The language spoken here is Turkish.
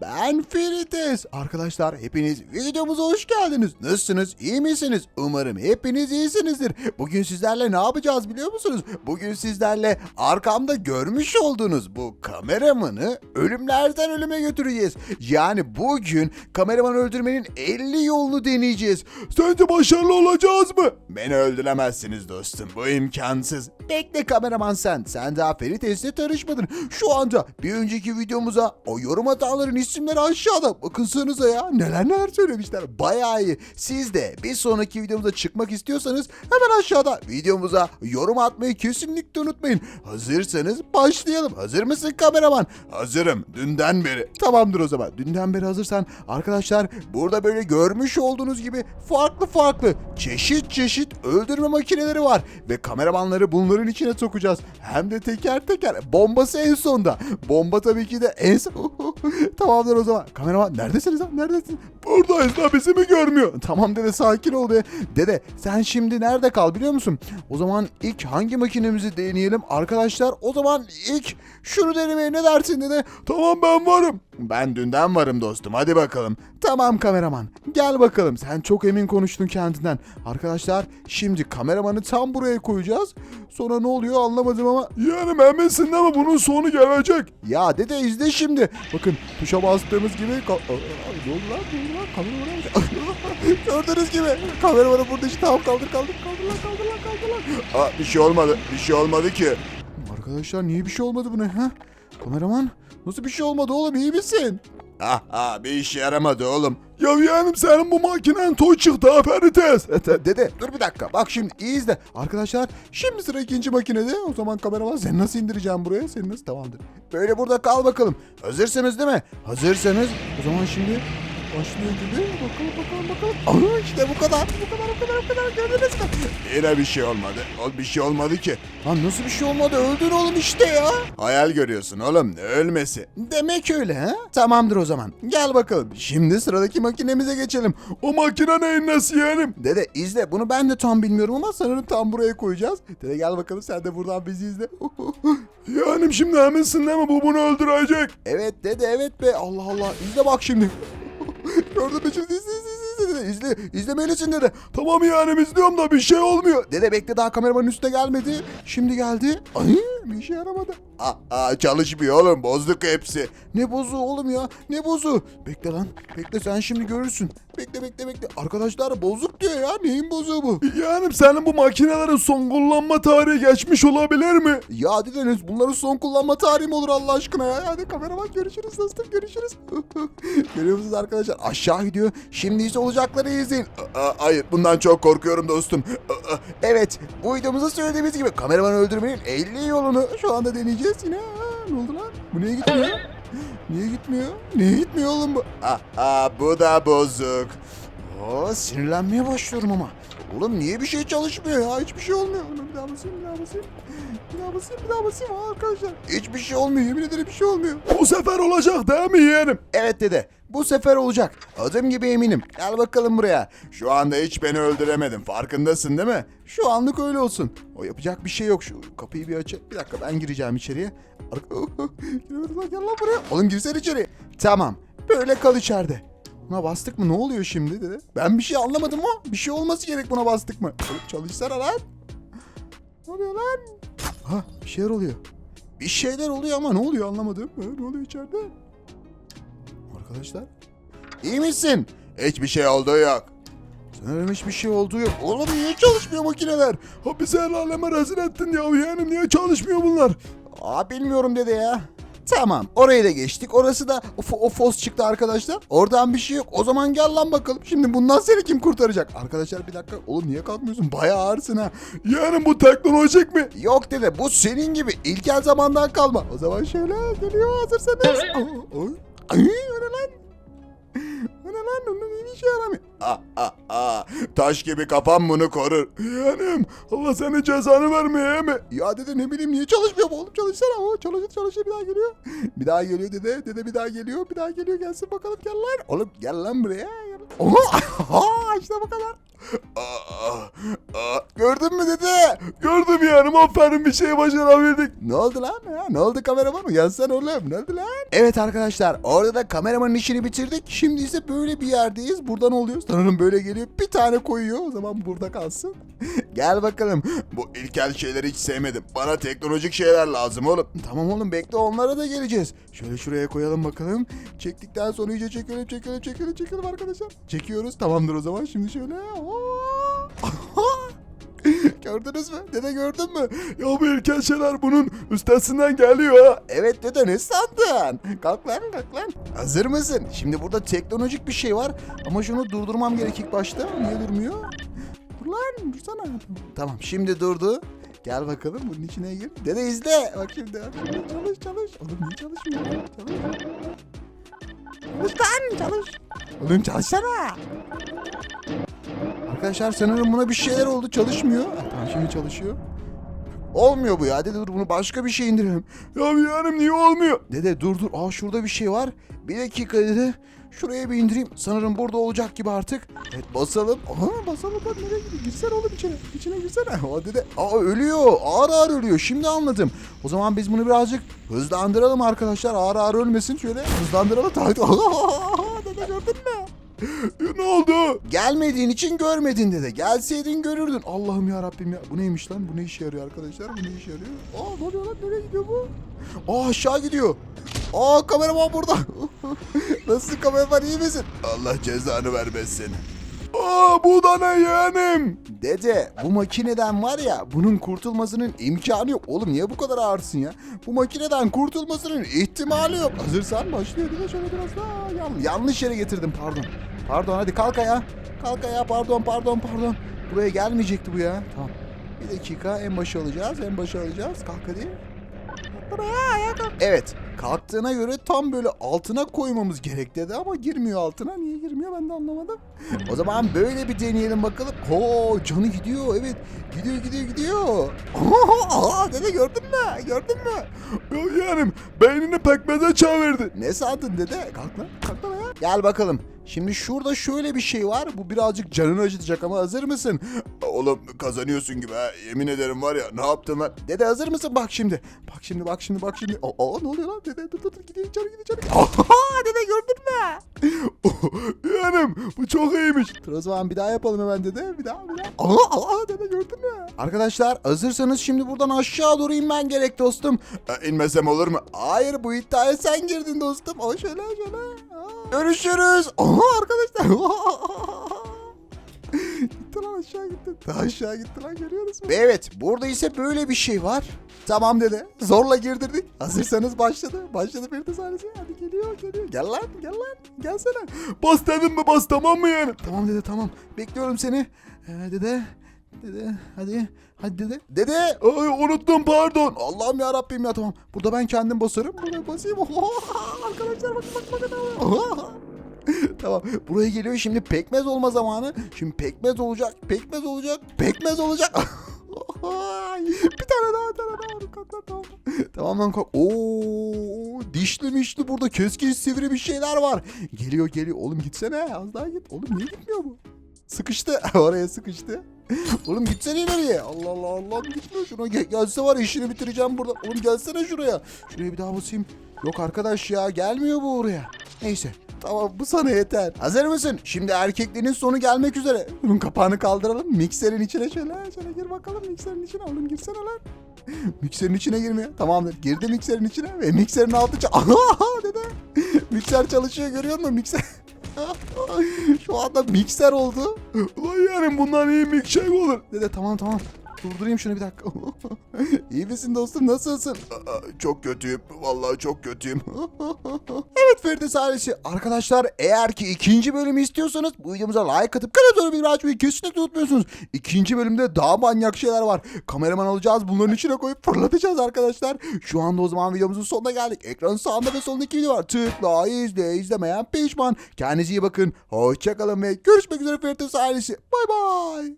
Ben Ferites. Arkadaşlar hepiniz videomuza hoş geldiniz. Nasılsınız? İyi misiniz? Umarım hepiniz iyisinizdir. Bugün sizlerle ne yapacağız biliyor musunuz? Bugün sizlerle arkamda görmüş olduğunuz bu kameramanı ölümlerden ölüme götüreceğiz. Yani bugün kameraman öldürmenin 50 yolunu deneyeceğiz. Sence başarılı olacağız mı? Beni öldüremezsiniz dostum. Bu imkansız. Bekle kameraman sen. Sen daha Ferites'le tanışmadın. Şu anda bir önceki videomuza o yorum atanların isimleri aşağıda. Bakınsanıza ya neler neler söylemişler. Bayağı iyi. Siz de bir sonraki videomuza çıkmak istiyorsanız hemen aşağıda videomuza yorum atmayı kesinlikle unutmayın. Hazırsanız başlayalım. Hazır mısın kameraman? Hazırım. Dünden beri. Tamamdır o zaman. Dünden beri hazırsan arkadaşlar burada böyle görmüş olduğunuz gibi farklı farklı çeşit çeşit öldürme makineleri var. Ve kameramanları bunların içine sokacağız. Hem de teker teker. Bombası en sonda. Bomba tabii ki de en son. Tamamdır o zaman. Kameraman neredesiniz lan? Neredesin? Buradayız da bizi mi görmüyor? Tamam dede sakin ol be. Dede sen şimdi nerede kal biliyor musun? O zaman ilk hangi makinemizi deneyelim? Arkadaşlar o zaman ilk şunu denemeye ne dersin dede? Tamam ben varım. Ben dünden varım dostum hadi bakalım. Tamam kameraman gel bakalım sen çok emin konuştun kendinden. Arkadaşlar şimdi kameramanı tam buraya koyacağız. Sonra ne oluyor anlamadım ama. Yani eminsin ama bunun sonu gelecek. Ya dede izle şimdi. Bakın tuşa bastığımız gibi. Ka- ne oldu lan? Ne oldu lan? Kameramanı Gördüğünüz gibi kameramanı burada işte tamam kaldır kaldır kaldır lan kaldır lan kaldır lan. Aa, bir şey olmadı bir şey olmadı ki. Arkadaşlar niye bir şey olmadı buna ha? Kameraman nasıl bir şey olmadı oğlum iyi misin? Ah ah bir işe yaramadı oğlum. Ya yeğenim senin bu makinen toy çıktı ha Ferites. Dede dur bir dakika bak şimdi iyi izle. Arkadaşlar şimdi sıra ikinci makinede. O zaman kameraman sen nasıl indireceğim buraya? Sen nasıl tamamdır. Böyle burada kal bakalım. Hazırsınız değil mi? Hazırsanız o zaman şimdi başlıyor gibi. Bakalım bakalım bakalım. Aa işte bu kadar. Bu kadar bu kadar bu kadar. Gördünüz mü? Yine bir şey olmadı. O bir şey olmadı ki. Lan nasıl bir şey olmadı? Öldün oğlum işte ya. Hayal görüyorsun oğlum. Ne ölmesi? Demek öyle ha? Tamamdır o zaman. Gel bakalım. Şimdi sıradaki makinemize geçelim. O makine neyin nesi yeğenim? Dede izle. Bunu ben de tam bilmiyorum ama sanırım tam buraya koyacağız. Dede gel bakalım sen de buradan bizi izle. Yeğenim şimdi eminsin değil mi? Bu bunu öldürecek. Evet dede evet be. Allah Allah. İzle bak şimdi. Gördün mü şimdi izle izle izle izle izle izlemelisin dede. Tamam yani izliyorum da bir şey olmuyor. Dede bekle daha kameramanın üstüne gelmedi. Şimdi geldi. Ay bir işe yaramadı. Aa, aa, çalışmıyor oğlum bozduk hepsi. Ne bozu oğlum ya ne bozu? Bekle lan bekle sen şimdi görürsün. Bekle bekle bekle. Arkadaşlar bozuk diyor ya neyin bozuğu bu? Yani senin bu makinelerin son kullanma tarihi geçmiş olabilir mi? Ya dediniz bunların son kullanma tarihi mi olur Allah aşkına ya? Hadi kameraman görüşürüz dostum görüşürüz. Görüyor musunuz arkadaşlar aşağı gidiyor. Şimdi ise olacakları izleyin. Aa, hayır bundan çok korkuyorum dostum. Aa, evet bu videomuzda söylediğimiz gibi kameraman öldürmenin 50 yolunu şu anda deneyeceğiz yine. Aa, ne oldu lan? Bu niye gitmiyor? Niye gitmiyor? Niye gitmiyor oğlum bu? Aa, bu da bozuk. Oo, sinirlenmeye başlıyorum ama. Oğlum niye bir şey çalışmıyor ya? Hiçbir şey olmuyor. Oğlum bir daha basayım, bir daha basayım. Bir daha basayım, bir daha basayım Aa, arkadaşlar. Hiçbir şey olmuyor. Yemin ederim bir şey olmuyor. Bu sefer olacak değil mi yeğenim? Evet dede. Bu sefer olacak. Adım gibi eminim. Gel bakalım buraya. Şu anda hiç beni öldüremedin. Farkındasın değil mi? Şu anlık öyle olsun. O yapacak bir şey yok. Şu kapıyı bir açın. Bir dakika ben gireceğim içeriye. Arka... Giremedim lan gel lan buraya. Oğlum girsene içeri. Tamam. Böyle kal içeride. Buna bastık mı? Ne oluyor şimdi dedi. Ben bir şey anlamadım ama bir şey olması gerek buna bastık mı? Çalışsana lan. Ne oluyor lan? Ha bir şeyler oluyor. Bir şeyler oluyor ama ne oluyor anlamadım. Ha, ne oluyor içeride? Arkadaşlar. İyi misin? Hiçbir şey olduğu yok. Sanırım hiçbir şey olduğu yok. Oğlum niye çalışmıyor makineler? Ha bizi el aleme rezil ettin ya yeğenim. Niye çalışmıyor bunlar? Aa bilmiyorum dede ya. Tamam orayı da geçtik. Orası da o, o fos çıktı arkadaşlar. Oradan bir şey yok. O zaman gel lan bakalım. Şimdi bundan seni kim kurtaracak? Arkadaşlar bir dakika. Oğlum niye kalkmıyorsun? Bayağı ağırsın ha. Yani bu teknolojik mi? Yok dede bu senin gibi ilkel zamandan kalma. O zaman şöyle geliyor hazırsanız. Aa, aa. Ay, o ne lan? O ne lan? Onun iyi işe yaramıyor. Aa, aa, aa. Taş gibi kafam bunu korur. Yeğenim Allah senin cezanı vermeye mi? Ya dede ne bileyim niye çalışmıyor bu oğlum çalışsana. O çalışır çalışır bir daha geliyor. Bir daha geliyor dede. Dede bir daha geliyor. Bir daha geliyor gelsin bakalım gel lan. Oğlum gel lan buraya. Oha işte bu kadar. Gördün mü dede? Gördüm yani aferin bir şey başarabildik. Ne oldu lan ya? Ne oldu kameraman mı? Yazsana oğlum. Ne oldu lan? Evet arkadaşlar orada da kameramanın işini bitirdik. Şimdi ise böyle bir yerdeyiz. Buradan oluyor. Sanırım böyle geliyor. Bir tane koyuyor. O zaman burada kalsın. Gel bakalım. Bu ilkel şeyleri hiç sevmedim. Bana teknolojik şeyler lazım oğlum. Tamam oğlum bekle onlara da geleceğiz. Şöyle şuraya koyalım bakalım. Çektikten sonra iyice çekelim çekelim çekelim çekelim arkadaşlar. Çekiyoruz. Tamamdır o zaman. Şimdi şöyle. Gördünüz mü? Dede gördün mü? Ya bu ilkel şeyler bunun üstesinden geliyor ha. Evet dede ne sandın? Kalk lan kalk lan. Hazır mısın? Şimdi burada teknolojik bir şey var. Ama şunu durdurmam gerek ilk başta. Niye durmuyor? Dur lan dursana. Tamam şimdi durdu. Gel bakalım bunun içine gir. Dede izle. Bak şimdi. Çalış çalış. Oğlum niye çalışmıyor? Çalış. Çalış lan çalış. Oğlum çalışsana. Arkadaşlar sanırım buna bir şeyler oldu çalışmıyor. Tamam şimdi çalışıyor. Olmuyor bu ya. Dede dur bunu başka bir şey indirelim. Ya yeğenim niye olmuyor? Dede dur dur. Aa şurada bir şey var. Bir dakika dede. Şuraya bir indireyim. Sanırım burada olacak gibi artık. Evet basalım. Aha basalım lan nereye gidiyor? Girsene oğlum içine. İçine girsene. Aa dede. Aa ölüyor. Ağır ağır ölüyor. Şimdi anladım. O zaman biz bunu birazcık hızlandıralım arkadaşlar. Ağır ağır ölmesin. Şöyle hızlandıralım. Tabii. dede gördün mü? Ne oldu? Gelmediğin için görmedin dede. Gelseydin görürdün. Allah'ım ya Rabbim ya. Bu neymiş lan? Bu ne işe yarıyor arkadaşlar? Bu ne işe yarıyor? Aa ne oluyor lan? Nereye gidiyor bu? Aa aşağı gidiyor. Aa kameraman burada. Nasılsın kameraman iyi misin? Allah cezanı vermesin. Aa bu da ne yeğenim? Dede bu makineden var ya bunun kurtulmasının imkanı yok. Oğlum niye bu kadar ağırsın ya? Bu makineden kurtulmasının ihtimali yok. Hazırsan başlıyor. Bir de şöyle biraz daha yan- yanlış yere getirdim pardon. Pardon hadi kalk ayağa. Kalk ayağa pardon pardon pardon. Buraya gelmeyecekti bu ya. Tamam. Bir dakika en başa alacağız en başa alacağız. Kalk hadi. Evet kalktığına göre tam böyle altına koymamız gerek dedi ama girmiyor altına. Niye girmiyor ben de anlamadım. O zaman böyle bir deneyelim bakalım. Oo canı gidiyor evet. Gidiyor gidiyor gidiyor. Aa dede gördün mü? Gördün mü? Ya yeğenim beynini pekmeze çevirdi. Ne sandın dede? Kalk lan. Kalk lan ayağa. Gel bakalım. Şimdi şurada şöyle bir şey var. Bu birazcık canını acıtacak ama hazır mısın? Oğlum kazanıyorsun gibi ha. Yemin ederim var ya ne yaptın lan? Dede hazır mısın? Bak şimdi. Bak şimdi bak şimdi bak şimdi. Aa ne oluyor lan dede? Dur dur dur gidiyor içeri gidiyor içeri. Aha dede gördün bu çok iyiymiş. O zaman bir daha yapalım hemen dede. Bir daha bir daha. Aa, aa dede gördün mü? Arkadaşlar hazırsanız şimdi buradan aşağı doğru inmen gerek dostum. E, inmesem olur mu? Hayır bu iddiaya sen girdin dostum. O şöyle şöyle. Aa. Görüşürüz. Aha arkadaşlar. Daha aşağı gitti lan görüyoruz mu? Evet burada ise böyle bir şey var. Tamam dede. Zorla girdirdik. Hazırsanız başladı. Başladı bir de sahnesi. Hadi geliyor geliyor. Gel lan gel lan. Gelsene. Bas dedim mi bas tamam mı yani? Tamam dede tamam. Bekliyorum seni. Ee, dede. Dede hadi. Hadi dede. Dede. Ay unuttum pardon. Allah'ım ya Rabbim ya tamam. Burada ben kendim basarım. Buraya basayım. Arkadaşlar bakın bakın bakın. tamam. Buraya geliyor şimdi pekmez olma zamanı. Şimdi pekmez olacak. Pekmez olacak. Pekmez olacak. bir tane daha, bir tane daha. Kalk, kalk, tamam. Tamam lan kalk. Oo, dişli mişli burada keskin sivri bir şeyler var. Geliyor geliyor. Oğlum gitsene. Az daha git. Oğlum niye gitmiyor bu? Sıkıştı. Oraya sıkıştı. Oğlum gitsene ileriye. Allah Allah Allah gitmiyor şuna. Gel, gelse var işini bitireceğim burada. Oğlum gelsene şuraya. Şuraya bir daha basayım. Yok arkadaş ya gelmiyor bu oraya. Neyse. Tamam bu sana yeter. Hazır mısın? Şimdi erkekliğinin sonu gelmek üzere. Bunun kapağını kaldıralım. Mikserin içine şöyle. Şöyle gir bakalım mikserin içine. Oğlum girsene lan. Mikserin içine girmiyor. Tamamdır. Girdi mikserin içine ve mikserin altı ça- Aha dede. Mikser çalışıyor görüyor musun? Mikser. Şu anda mikser oldu. Ulan yani bundan iyi mikser mi olur? Dede tamam tamam. Durdurayım şunu bir dakika. İyi misin dostum? Nasılsın? Çok kötüyüm. Vallahi çok kötüyüm. evet Firdevs ailesi. Arkadaşlar eğer ki ikinci bölümü istiyorsanız bu videomuza like atıp kanala bir açmayı kesinlikle unutmuyorsunuz. İkinci bölümde daha manyak şeyler var. Kameraman alacağız. Bunların içine koyup fırlatacağız arkadaşlar. Şu anda o zaman videomuzun sonuna geldik. Ekranın sağında ve solunda iki video var. Tıkla izle izlemeyen pişman. Kendinize iyi bakın. Hoşçakalın ve görüşmek üzere Firdevs ailesi. Bay bay.